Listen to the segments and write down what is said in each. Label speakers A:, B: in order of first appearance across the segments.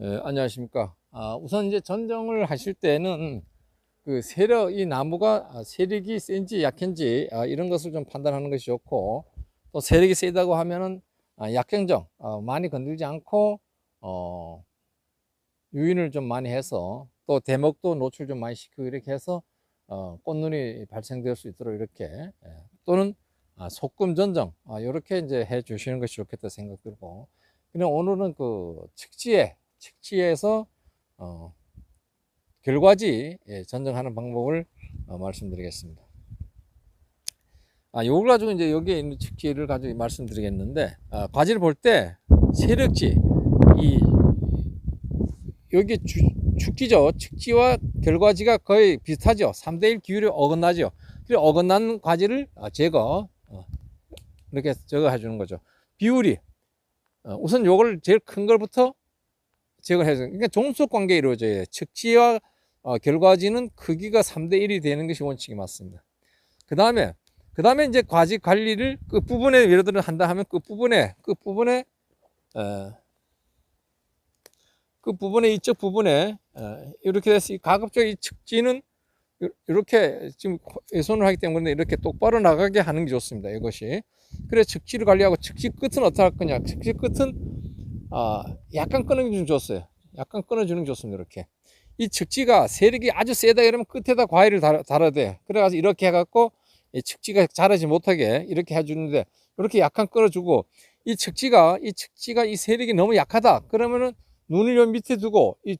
A: 예, 안녕하십니까. 아, 우선 이제 전정을 하실 때는 그 세력, 이 나무가 아, 세력이 센지 약한지 아, 이런 것을 좀 판단하는 것이 좋고 또 세력이 세다고 하면은 아, 약경정 어, 많이 건들지 않고 어, 유인을 좀 많이 해서 또 대목도 노출 좀 많이 시키고 이렇게 해서 어, 꽃눈이 발생될 수 있도록 이렇게 예, 또는 아, 소금 전정 아, 이렇게 이제 해 주시는 것이 좋겠다 생각 들고 그냥 오늘은 그 측지에 측지에서 어, 결과지 예, 전정하는 방법을 어, 말씀드리겠습니다. 아, 요걸 가지고 이제 여기에 있는 측지를 가지고 말씀드리겠는데 아, 과지를 볼 때 세력지 이 여기 주, 축지죠. 측지와 결과지가 거의 비슷하죠. 3대1 기율이 어긋나죠. 어긋난 과지를 아, 제거 어, 이렇게 제거해 주는 거죠. 비율이 어, 우선 요걸 제일 큰 걸부터 제거해서 그러니까 종속 관계 이루어져야 돼요. 측지와 어, 결과지는 크기가 3대 1이 되는 것이 원칙이 맞습니다. 그 다음에 그 다음에 이제 과지 관리를 끝 부분에 예를 들어 한다 하면 끝 부분에 끝 부분에 어, 그 부분에 이쪽 부분에 어, 이렇게 이 가급적 이 측지는 요- 이렇게 지금 손을 하기 때문에 이렇게 똑바로 나가게 하는 게 좋습니다. 이것이 그래 측지를 관리하고 측지 끝은 어떻게 할 거냐? 측지 끝은 아 약간 끊어주는 게 좋았어요. 약간 끊어주는 게 좋습니다. 이렇게 이 측지가 세력이 아주 세다 이러면 끝에다 과일을 달아, 달아야 돼. 그래가지고 이렇게 해갖고 이 측지가 자라지 못하게 이렇게 해주는데 이렇게 약간 끊어주고 이 측지가 이 측지가 이 세력이 너무 약하다. 그러면은 눈을 요 밑에 두고 이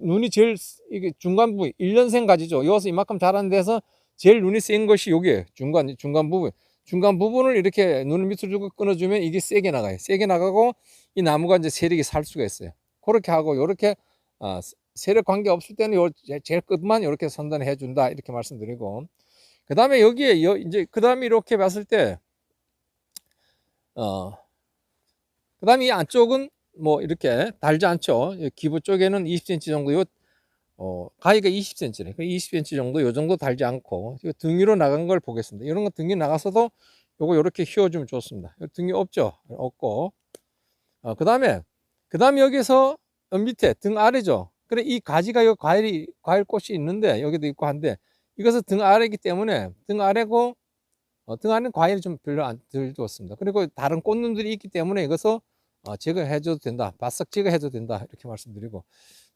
A: 눈이 제일 이게 중간 부분 1년생 가지죠. 여기서 이만큼 자란 데서 제일 눈이 센 것이 여기에 중간 중간 부분 중간 부분을 이렇게 눈을 밑으로 두고 끊어주면 이게 세게 나가요. 세게 나가고 이 나무가 이제 세력이 살 수가 있어요. 그렇게 하고 요렇게 아, 세력 관계 없을 때는 요 제- 제일 끝만 이렇게 선단해 준다 이렇게 말씀드리고 그 다음에 여기에 여, 이제 그 다음에 이렇게 봤을 때 어, 그 다음에 이 안쪽은 뭐 이렇게 달지 않죠. 이 기부 쪽에는 20cm 정도 요 어, 가위가 20cm래. 20cm 정도 요 정도 달지 않고 요등 위로 나간 걸 보겠습니다. 이런 거 등 위 나가서도 요거 요렇게 휘어주면 좋습니다. 요 등이 없죠. 없고 어, 그 다음에 그 다음에 여기서 어, 밑에 등 아래죠. 그래 이 가지가 요 과일이 과일 꽃이 있는데 여기도 있고 한데 이것은 등 아래이기 때문에 등 아래고 어, 등 아래는 과일이 좀 별로 안들 좋습니다. 그리고 다른 꽃눈들이 있기 때문에 이것을 어, 제거해줘도 된다. 바싹 제거해도 된다. 이렇게 말씀드리고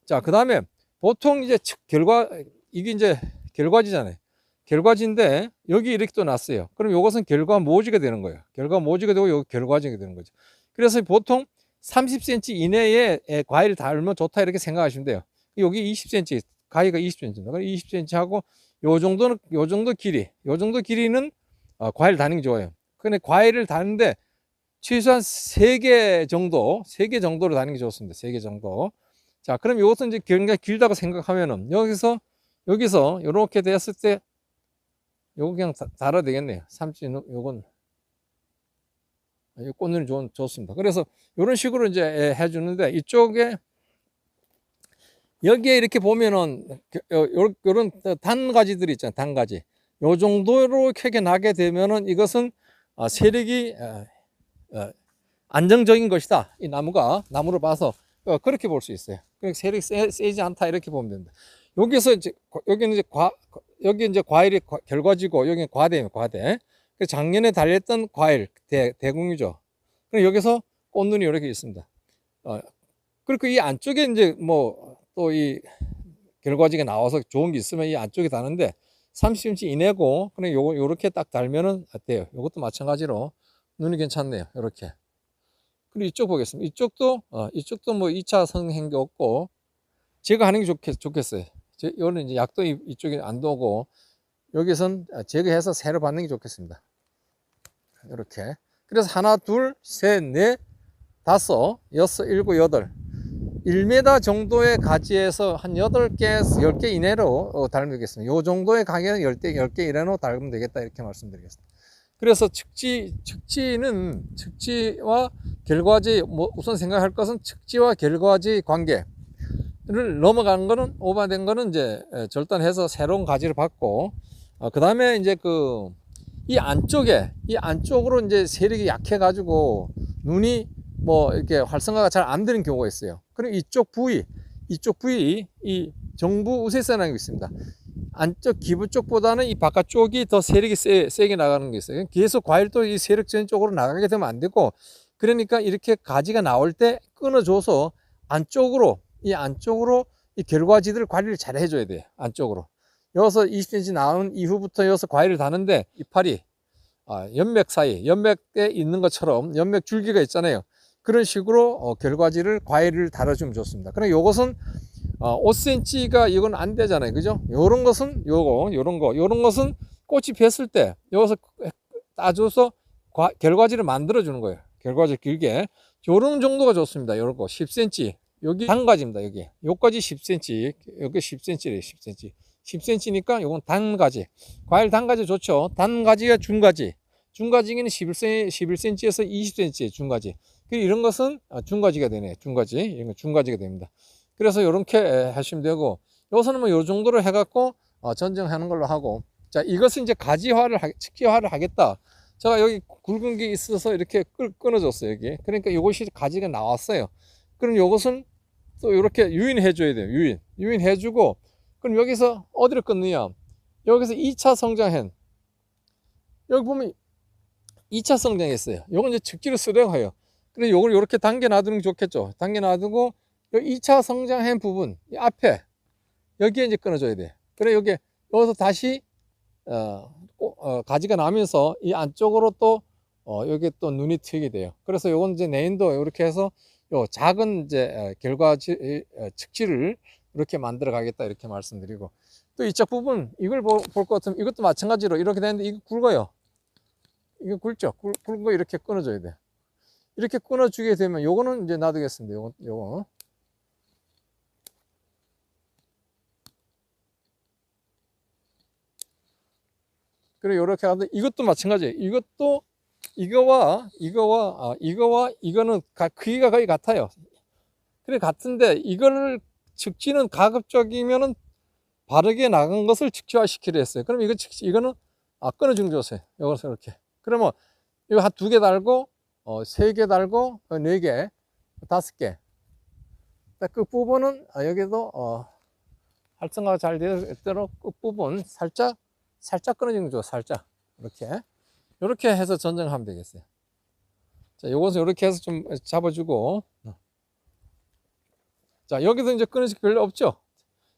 A: 자 그 다음에 보통 이제 측- 결과 이게 이제 결과지잖아요. 결과지인데 여기 이렇게 또 났어요. 그럼 이것은 결과 모지가 되는 거예요. 결과 모지가 되고 여기 결과지가 되는 거죠. 그래서 보통 30cm 이내에 에, 과일을 달면 좋다 이렇게 생각하시면 돼요. 여기 20cm 가위가 20cm입니다. 그럼 20cm 하고 요 정도는 요 정도 길이, 요 정도 길이는 어, 과일 다는 게 좋아요. 근데 과일을 다는데 최소한 3개 정도, 3개 정도로 다는 게 좋습니다. 3개 정도. 자, 그럼 이것은 이제 굉장히 길다고 생각하면은 여기서 여기서 이렇게 됐을 때 요거 그냥 다- 달아야 되겠네요. 삼진 요건 이 꽃눈이 좋, 좋습니다. 그래서 이런 식으로 이제 예, 해주는데 이쪽에 여기에 이렇게 보면은 요- 요런 단가지들이 있잖아요. 단가지. 요 정도로 캐게 나게 되면은 이것은 아, 세력이 어, 어, 안정적인 것이다. 이 나무가 나무를 봐서 어, 그렇게 볼 수 있어요. 세력이 세, 세지 않다 이렇게 보면 됩니다. 여기서 이제 과- 여기는 이제 과 여기 이제 과일이 과- 결과지고 여기는 과대입니다. 과대. 그 작년에 달렸던 과일 대, 대궁이죠. 그럼 여기서 꽃눈이 이렇게 있습니다. 어, 그리고 이 안쪽에 이제 뭐 또 이 결과지가 나와서 좋은 게 있으면 이 안쪽에 다는데 30cm 이내고 그냥 요거 요렇게 딱 달면은 어때요? 요것도 마찬가지로 눈이 괜찮네요. 이렇게. 그리고 이쪽 보겠습니다. 이쪽도 어, 이쪽도 뭐 2차 성행도 없고 제가 하는 게 좋겠, 좋겠어요. 제, 요는 이제 약도 이- 이쪽에 안 도고 여기선 제거해서 새로 받는 게 좋겠습니다. 이렇게. 그래서 하나, 둘, 셋, 넷, 다섯, 여섯, 일곱, 여덟. 1m 정도의 가지에서 한 8개, 10개 이내로 어, 달면 되겠습니다. 요 정도의 가게는 10개, 10개 이내로 달면 되겠다. 이렇게 말씀드리겠습니다. 그래서 측지, 측지는 측지와 결과지, 뭐 우선 생각할 것은 측지와 결과지 관계를 넘어가는 거는, 오버된 거는 이제 에, 절단해서 새로운 가지를 받고, 그 다음에 이제 그, 이 안쪽에, 이 안쪽으로 이제 세력이 약해가지고 눈이 뭐 이렇게 활성화가 잘 안 되는 경우가 있어요. 그럼 이쪽 부위, 이쪽 부위, 이 정부 우세선이라는 게 있습니다. 안쪽 기부 쪽보다는 이 바깥쪽이 더 세력이 세, 세게 나가는 게 있어요. 계속 과일도 이 세력 전쪽으로 나가게 되면 안 되고, 그러니까 이렇게 가지가 나올 때 끊어줘서 안쪽으로, 이 안쪽으로 이 결과지들 관리를 잘 해줘야 돼요. 안쪽으로. 여기서 20cm 나온 이후부터 여기서 과일을 다는데 이파리, 아, 연맥 사이, 연맥에 있는 것처럼 연맥 줄기가 있잖아요. 그런 식으로 어, 결과지를 과일을 달아주면 좋습니다. 그럼 요것은 어, 5cm가 이건 안 되잖아요. 그죠? 요런 것은 요거, 요런 거, 요런 것은 꽃이 폈을 때 여기서 따줘서 과, 결과지를 만들어 주는 거예요. 결과지 길게. 요런 정도가 좋습니다. 요런 거 10cm. 여기 단가지입니다. 여기. 요까지 10cm. 여기 10cm래요. 10cm. 10cm니까 요건 단가지. 과일 단가지 좋죠. 단가지가 중가지. 중가지기는 11cm, 11cm에서 20cm의 중가지. 그 이런 것은 아, 중가지가 되네. 중가지. 이런 거 중가지가 됩니다. 그래서 이렇게 하시면 되고, 요것은 뭐요 정도로 해갖고 어, 전정하는 걸로 하고, 자 이것은 이제 가지화를 하, 측기화를 하겠다. 제가 여기 굵은 게 있어서 이렇게 끌, 끊어줬어요 여기. 그러니까 이것이 가지가 나왔어요. 그럼 이것은 또 이렇게 유인해 줘야 돼요. 유인, 유인해 주고, 그럼 여기서 어디를 끊느냐? 여기서 2차 성장한 여기 보면 2차 성장했어요. 요건 이제 즉기로 쓰려고 해요. 그래서 요걸 이렇게 당겨 놔두는 게 좋겠죠. 당겨 놔두고 여기 2차 성장한 부분 이 앞에 여기에 이제 끊어줘야 돼. 그래 여기 여기서 다시 어, 꼬- 어, 가지가 나면서 이 안쪽으로 또 어, 여기 또 눈이 트이게 돼요. 그래서 요건 이제 네인도 이렇게 해서 요 작은 이제 에, 측지를 이렇게 만들어 가겠다 이렇게 말씀드리고 또 이쪽 부분 이걸 볼 것 같으면 이것도 마찬가지로 이렇게 되는데 이거 굵어요. 이거 굵죠? 굵, 굵은 거 이렇게 끊어줘야 돼. 이렇게 끊어주게 되면 요거는 이제 놔두겠습니다. 요거, 요거. 그리고 요렇게 하는데 이것도 마찬가지예요. 이것도 이거와 이거와 아, 이거와 이거는 가, 크기가 거의 같아요. 그래 같은데 이거를 측지는 가급적이면은 바르게 나간 것을 측지화 시키려 했어요. 그럼 이거 측지 이거는 아 끊어준 줬어요. 이것을 이렇게. 그러면 이거 한 두 개 달고 어, 세 개 달고 어, 네 개, 다섯 개. 그 부분은 아, 여기도 어, 활성화가 잘 되도록 끝 부분 살짝 살짝 끊어주는 거 살짝 이렇게 이렇게 해서 전정하면 되겠어요. 자, 요것은 이렇게 해서 좀 잡아주고 자 여기서 이제 끊어질 게 별로 없죠.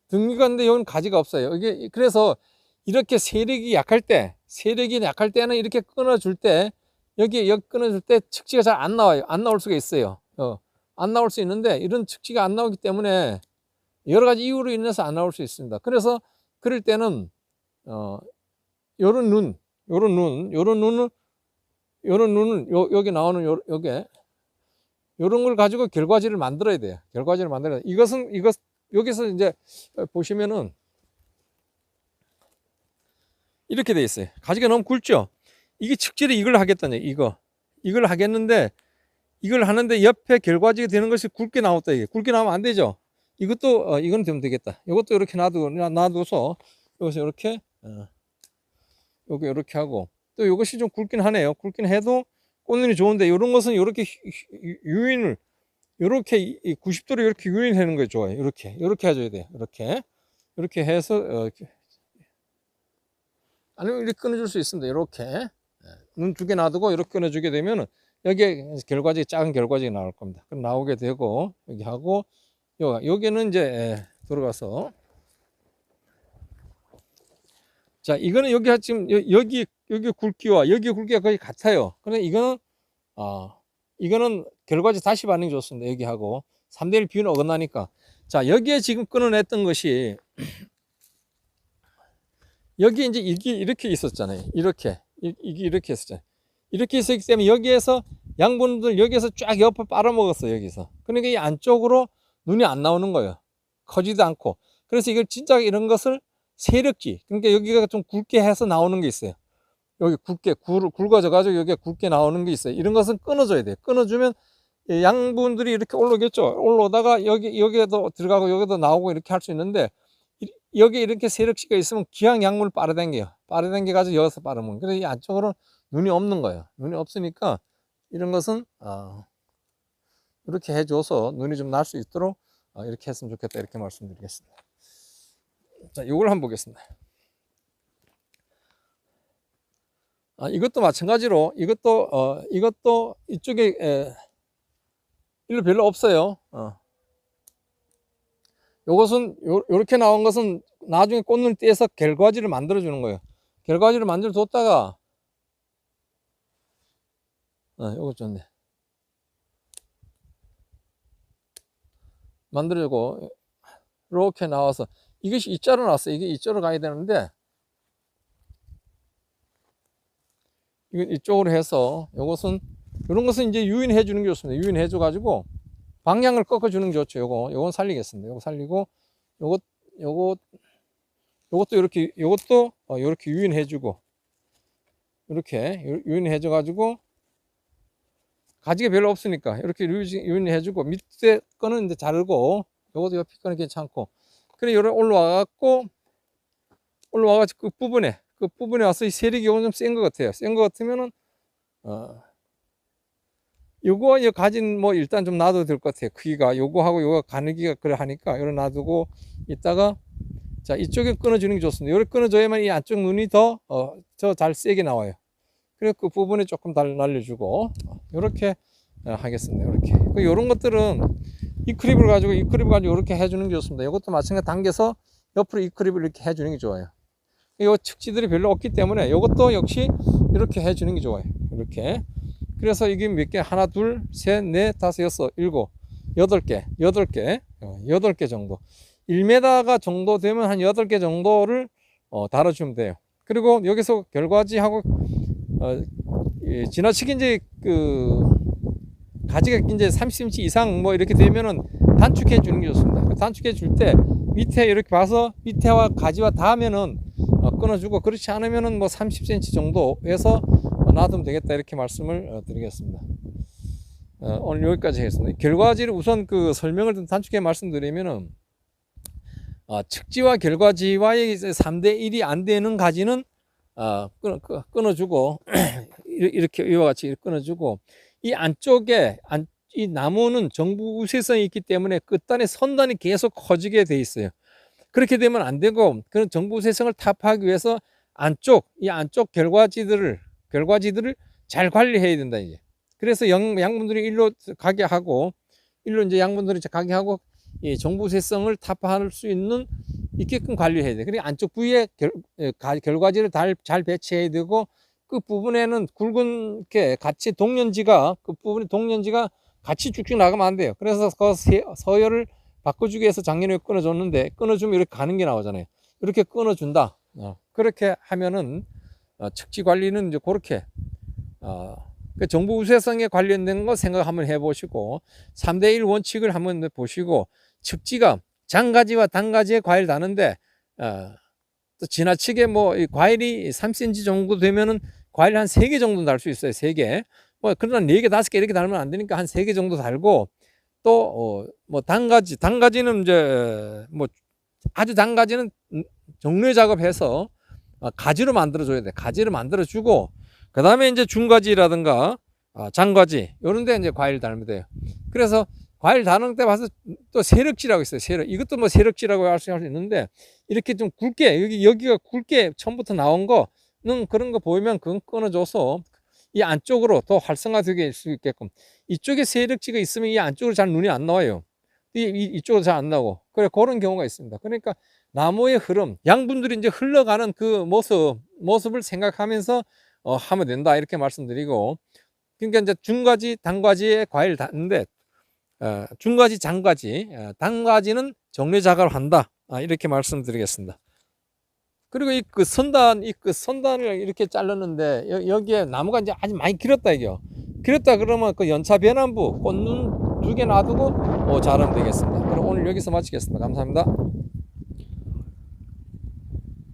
A: 등기가 있는데 여기는 가지가 없어요. 이게 그래서 이렇게 세력이 약할 때 세력이 약할 때는 이렇게 끊어줄 때 여기 여기 끊어줄 때 측지가 잘 안 나와요. 안 나올 수가 있어요. 어, 안 나올 수 있는데 이런 측지가 안 나오기 때문에 여러 가지 이유로 인해서 안 나올 수 있습니다. 그래서 그럴 때는 어 요런 눈, 요런 눈, 요런 눈을 요런 눈을 요, 여기 나오는 요 요게 요런 걸 가지고 결과지를 만들어야 돼요. 결과지를 만들어야 돼. 이것은 이것 여기서 이제 보시면은 이렇게 돼 있어요. 가지가 너무 굵죠? 이게 측지를 이걸 하겠다냐, 이거. 이걸 하겠는데, 이걸 하는데 옆에 결과지가 되는 것이 굵게 나왔다, 이게. 굵게 나오면 안 되죠? 이것도, 어, 이건 되면 되겠다. 이것도 이렇게 놔두, 놔둬서, 여기서 이렇게, 어, 여기 이렇게 하고, 또 이것이 좀 굵긴 하네요. 굵긴 해도 꽃눈이 좋은데, 이런 것은 이렇게 유인을, 이렇게 90도로 이렇게 유인하는 게 좋아요. 이렇게, 이렇게 해줘야 돼요. 이렇게. 이렇게 해서, 어, 아니면 이렇게 끊어줄 수 있습니다. 이렇게 눈 두 개 놔두고 이렇게 끊어주게 되면은 여기에 결과지 작은 결과지가 나올 겁니다. 그럼 나오게 되고 여기 하고 요 여기는 이제 예, 들어가서 자 이거는 여기 지금 여- 여기 여기 굵기와 여기 굵기가 거의 같아요. 그런데 이거는 아 이거는 결과지 다시 반응이 좋습니다. 여기 하고 3대 1 비율은 어긋나니까 자 여기에 지금 끊어냈던 것이 여기 이제 이게 이렇게 있었잖아요. 이렇게 이- 이게 이렇게 있었잖아요. 이렇게 있었기 때문에 여기에서 양분들 여기에서 쫙 옆에 빨아먹었어 여기서. 그러니까 이 안쪽으로 눈이 안 나오는 거예요. 커지도 않고. 그래서 이걸 진짜 이런 것을 세력지. 그러니까 여기가 좀 굵게 해서 나오는 게 있어요. 여기 굵게 굵, 굵어져 가지고 여기가 굵게 나오는 게 있어요. 이런 것은 끊어줘야 돼요. 끊어주면 이 양분들이 이렇게 올라오겠죠. 올라오다가 여기 여기에도 들어가고 여기도 나오고 이렇게 할 수 있는데 이- 여기 이렇게 세력지가 있으면 기왕 약물을 빨아당겨요. 빨아당겨 가지고 여기서 빨아먹는. 그래서 이 안쪽으로 눈이 없는 거예요. 눈이 없으니까 이런 것은 어, 이렇게 해줘서 눈이 좀 날 수 있도록 어, 이렇게 했으면 좋겠다 이렇게 말씀드리겠습니다. 자, 이걸 한번 보겠습니다. 아, 이것도 마찬가지로 이것도 어, 이것도 이쪽에 에, 일로 별로 없어요. 어. 요것은 요, 요렇게 나온 것은 나중에 꽃을 떼서 결과지를 만들어 주는 거예요. 결과지를 만들어 뒀다가 어, 요거 좋네. 만들어주고 이렇게 나와서 이것이 이자로 나왔어요. 이게 이자로 가야 되는데 이거 이쪽으로 해서 요것은 이런 것은 이제 유인해 주는 게 좋습니다. 유인해 줘 가지고 방향을 꺾어 주는 게 좋죠. 요거 요건 살리겠습니다. 요거 살리고 요것 요것 요것도 이렇게 요것도 어, 이렇게 유인해 주고 이렇게 유- 유인해 줘 가지고 가지가 별로 없으니까 이렇게 유인- 유인해 주고 밑에 거는 이제 자르고 요것도 옆에 거는 괜찮고 그래 요래 올라와 갖고 올라와 가지고 끝 부분에 끝 부분에 와서 이 세력이 요건 좀센 것 같아요. 센 것 같으면은 어 요거 이 가진 뭐 일단 좀 놔둬도 될 것 같아요. 크기가 요거하고 요거 가늘기가 그래 하니까 요래 놔두고 있다가 자 이쪽에 끊어주는 게 좋습니다. 요래 끊어줘야만 이 안쪽 눈이 더어저 잘 세게 나와요. 그리고 그 부분에 조금 달 날려주고 요렇게 어, 하겠습니다. 요렇게 그 요런 것들은 이 크립을 가지고 이 크립을 가지고 이렇게 해주는 게 좋습니다. 이것도 마찬가지 당겨서 옆으로 이 크립을 이렇게 해주는 게 좋아요. 요 측지들이 별로 없기 때문에 이것도 역시 이렇게 해주는 게 좋아요. 이렇게. 그래서 이게 몇 개? 하나, 둘, 셋, 넷, 다섯, 여섯, 일곱, 여덟 개, 여덟 개, 어, 여덟 개 정도. 1m가 정도 되면 한 여덟 개 정도를 어, 달아주면 돼요. 그리고 여기서 결과지하고 어, 예, 지나치게 이제 그 가지가 이제 30cm 이상 뭐 이렇게 되면은 단축해 주는 게 좋습니다. 그 단축해 줄 때 밑에 이렇게 봐서 밑에와 가지와 닿으면은 어, 끊어주고 그렇지 않으면은 뭐 30cm 정도에서 어, 놔두면 되겠다 이렇게 말씀을 어, 드리겠습니다. 어, 오늘 여기까지 하겠습니다. 결과지를 우선 그 설명을 좀 단축해 말씀드리면은 어, 측지와 결과지와의 3대 1이 안 되는 가지는 어, 끊어, 끊- 끊어주고 이렇게 이와 같이 끊어주고 이 안쪽에 안, 이 나무는 정부 우세성이 있기 때문에 끝단의 선단이 계속 커지게 돼 있어요. 그렇게 되면 안 되고 그런 정부 우세성을 타파하기 위해서 안쪽 이 안쪽 결과지들을 결과지들을 잘 관리해야 된다 이제. 그래서 양, 양분들이 일로 가게 하고 일로 이제 양분들이 가게 하고 이 정부 우세성을 타파할 수 있는 있게끔 관리해야 돼. 그러니까 안쪽 부위에 결, 결과지를 잘, 잘 배치해야 되고 그 부분에는 굵은 게 같이 동년지가 그 부분에 동년지가 같이 쭉쭉 나가면 안 돼요. 그래서 그 세- 서열을 바꿔주기 위해서 작년에 끊어줬는데 끊어주면 이렇게 가는 게 나오잖아요. 이렇게 끊어준다. 어, 그렇게 하면은 어, 측지 관리는 이제 그렇게 어, 그 정부 우세성에 관련된 거 생각 한번 해보시고 3대1 원칙을 한번 보시고 측지가 장가지와 단가지의 과일 다는데 어, 또 지나치게 뭐이 과일이 3cm 정도 되면은 과일 한 3개 정도 달 수 있어요. 3개. 뭐 그러나 4개, 5개 이렇게 달면 안 되니까 한 3개 정도 달고 또 뭐 단가지, 단가지는 이제 뭐 아주 단가지는 정례 작업해서 어, 가지로 만들어 줘야 돼. 가지를 만들어 주고 그다음에 이제 중가지라든가 아, 장가지 요런 데 이제 과일 달면 돼요. 그래서 과일 다는 때 봐서 또 세력지라고 있어요. 세력. 이것도 뭐 세력지라고 할 수 있는데 이렇게 좀 굵게 여기 여기가 굵게 처음부터 나온 거 는 그런 거 보이면 그건 끊어줘서 이 안쪽으로 더 활성화되게 할수 있게끔 이쪽에 세력지가 있으면 이 안쪽으로 잘 눈이 안 나와요. 이, 이 이쪽으로 잘 안 나오고 그래 그런 경우가 있습니다. 그러니까 나무의 흐름, 양분들이 이제 흘러가는 그 모습 모습을 생각하면서 어, 하면 된다 이렇게 말씀드리고 그러니까 이제 중가지, 단가지의 과일 다는데 어, 중가지, 장가지, 어, 단가지는 정례 작업을 한다. 아, 이렇게 말씀드리겠습니다. 그리고 이 그 선단, 이 그 선단을 이렇게 잘랐는데 여, 여기에 나무가 이제 아주 많이 길었다 이게요. 길었다 그러면 그 연차 변환부 꽃눈 두 개 놔두고 어, 자르면 되겠습니다. 그럼 오늘 여기서 마치겠습니다. 감사합니다.